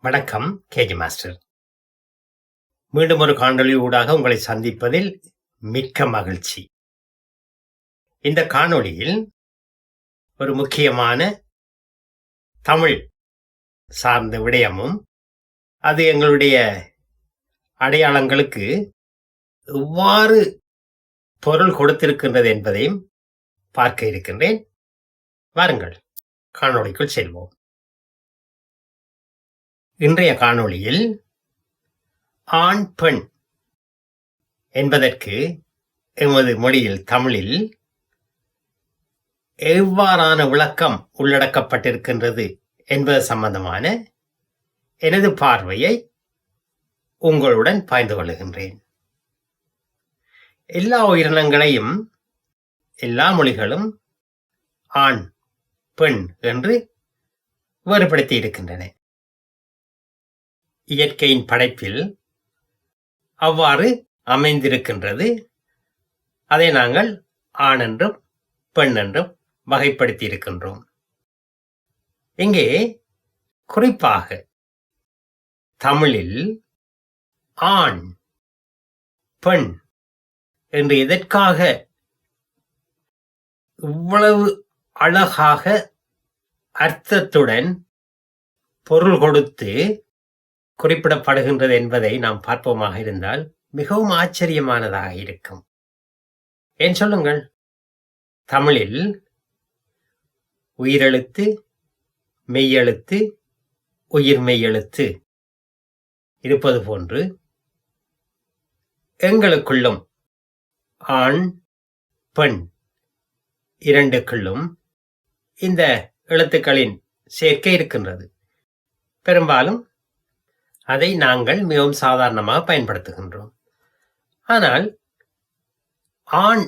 வணக்கம் KG master. மீண்டும் ஒரு காணொளி ஊடாக உங்களை சந்திப்பதில் மிக்க மகிழ்ச்சி. இந்த காணொளியில் ஒரு முக்கியமான தமிழ் சார்ந்த விடயமும் அது எங்களுடைய அடையாளங்களுக்கு எவ்வாறு பொருள் கொடுத்திருக்கின்றது என்பதையும் பார்க்க இருக்கின்றேன். வாருங்கள் காணொளிக்குள் செல்வோம். இன்றைய காணொளியில் ஆண் பெண் என்பதற்கு எமது மொழியில் தமிழில் எவ்வாறான விளக்கம் உள்ளடக்கப்பட்டிருக்கின்றது என்பது சம்பந்தமான எனது பார்வையை உங்களுடன் பாய்ந்து கொள்கின்றேன். எல்லா உயிரினங்களையும் எல்லா மொழிகளும் ஆண் பெண் என்று வேறுபடுத்தி இருக்கின்றன. இயற்கையின் படைப்பில் அவ்வாறு அமைந்திருக்கின்றது. அதை நாங்கள் ஆண் என்றும் பெண் என்றும் வகைப்படுத்தி இருக்கின்றோம் இங்கே குறிப்பாக தமிழில் ஆண் பெண் என்று எதற்காக இவ்வளவு அழகாக அர்த்தத்துடன் பொருள் கொடுத்து குறிப்பிடப்படுகின்றது என்பதை நாம் பார்ப்போமாக இருந்தால் மிகவும் ஆச்சரியமானதாக இருக்கும். ஏன் சொல்லுங்கள்? தமிழில் உயிரெழுத்து மெய்யெழுத்து உயிர் மெய்யெழுத்து இருப்பது போன்று எங்களுக்குள்ளும் ஆண் பெண் இரண்டுக்குள்ளும் இந்த எழுத்துக்களின் சேர்க்கை இருக்கின்றது. பெரும்பாலும் அதை நாங்கள் மிகவும் சாதாரணமாக பயன்படுத்துகின்றோம். ஆனால் ஆண்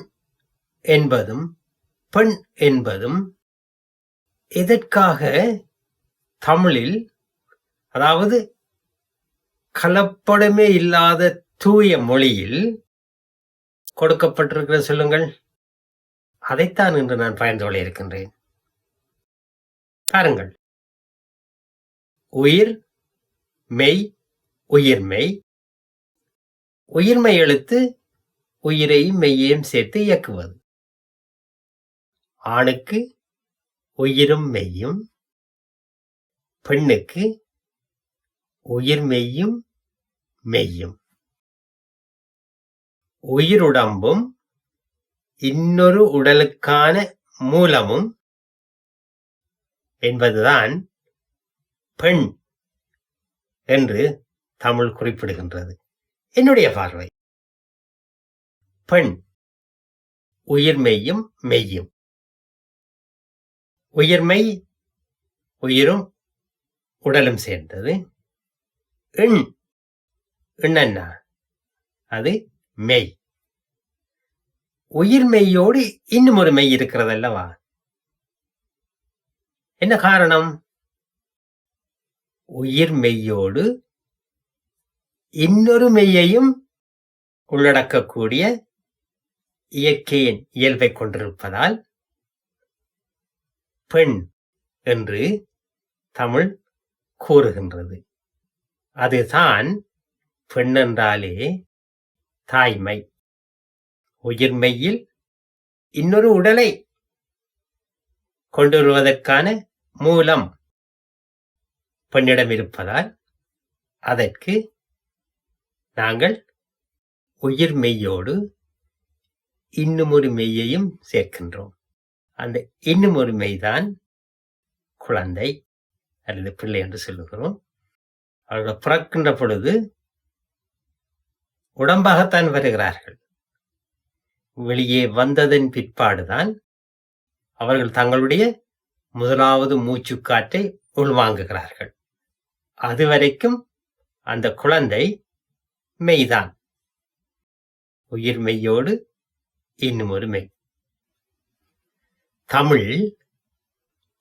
என்பதும் பெண் என்பதும் எதற்காக தமிழில் அதாவது கலப்படமே இல்லாத தூய மொழியில் கொடுக்கப்பட்டிருக்கிற சொல்லுங்கள்? அதைத்தான் இன்று நான் பயந்து கொள்ள இருக்கின்றேன். பாருங்கள். உயிர் மெய் உயிர்மெய் உயிர்மெய் எழுத்து உயிரையும் மெய்யையும் சேர்த்து இயக்குவது. ஆணுக்கு உயிரும் மெய்யும். பெண்ணுக்கு உயிர் மெய்யும் மெய்யும். உயிருடம்பும் இன்னொரு உடலுக்கான மூலமும் என்பதுதான் பெண் என்று தமிழ் குறிப்பிடுகின்றது. என்னுடைய பார்வை. பெண். உயிர் மெய்யும். மெய்யும் உயிர்மெய் உயிரும் உடலும் சேர்ந்தது. எண். எண்ணன்னா அது மெய். உயிர் மெய்யோடு இன்னும் ஒரு மெய் இருக்கிறது அல்லவா என்ன காரணம்? உயிர் மெய்யோடு இன்னொரு மெய்யையும் உள்ளடக்கக்கூடிய இயற்கையின் இயல்பை கொண்டிருப்பதால் பெண் என்று தமிழ் கூறுகின்றது. அதுதான் பெண் என்றாலே தாய்மை. உயிர்மையில் இன்னொரு உடலை கொண்டு வருவதற்கான மூலம் பெண்ணிடம் இருப்பதால் அதற்கு நாங்கள் உயிர் மெய்யோடு இன்னும் ஒரு மெய்யையும் சேர்க்கின்றோம். அந்த இன்னும் ஒரு மெய்தான் குழந்தை அல்லது பிள்ளை என்று சொல்லுகிறோம். அவர்கள் பிறக்கின்ற பொழுது உடம்பாகத்தான் வருகிறார்கள். வெளியே வந்ததன் பிற்பாடுதான் அவர்கள் தங்களுடைய முதலாவது மூச்சுக்காற்றை உள்வாங்குகிறார்கள். அதுவரைக்கும் அந்த குழந்தை மெய்தான். உயிர் மெய்யோடு இன்னும் ஒரு மெய். தமிழ்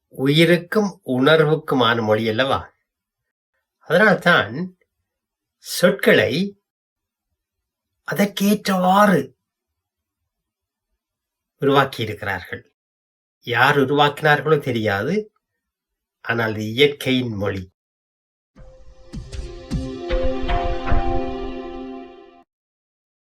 உயிருக்கும் உணர்வுக்குமான மொழி அல்லவா? அதனால்தான் சொற்களை அதற்கேற்றவாறு உருவாக்கி இருக்கிறார்கள் யார் உருவாக்கினார்களோ தெரியாது ஆனால் இது இயற்கையின் மொழி.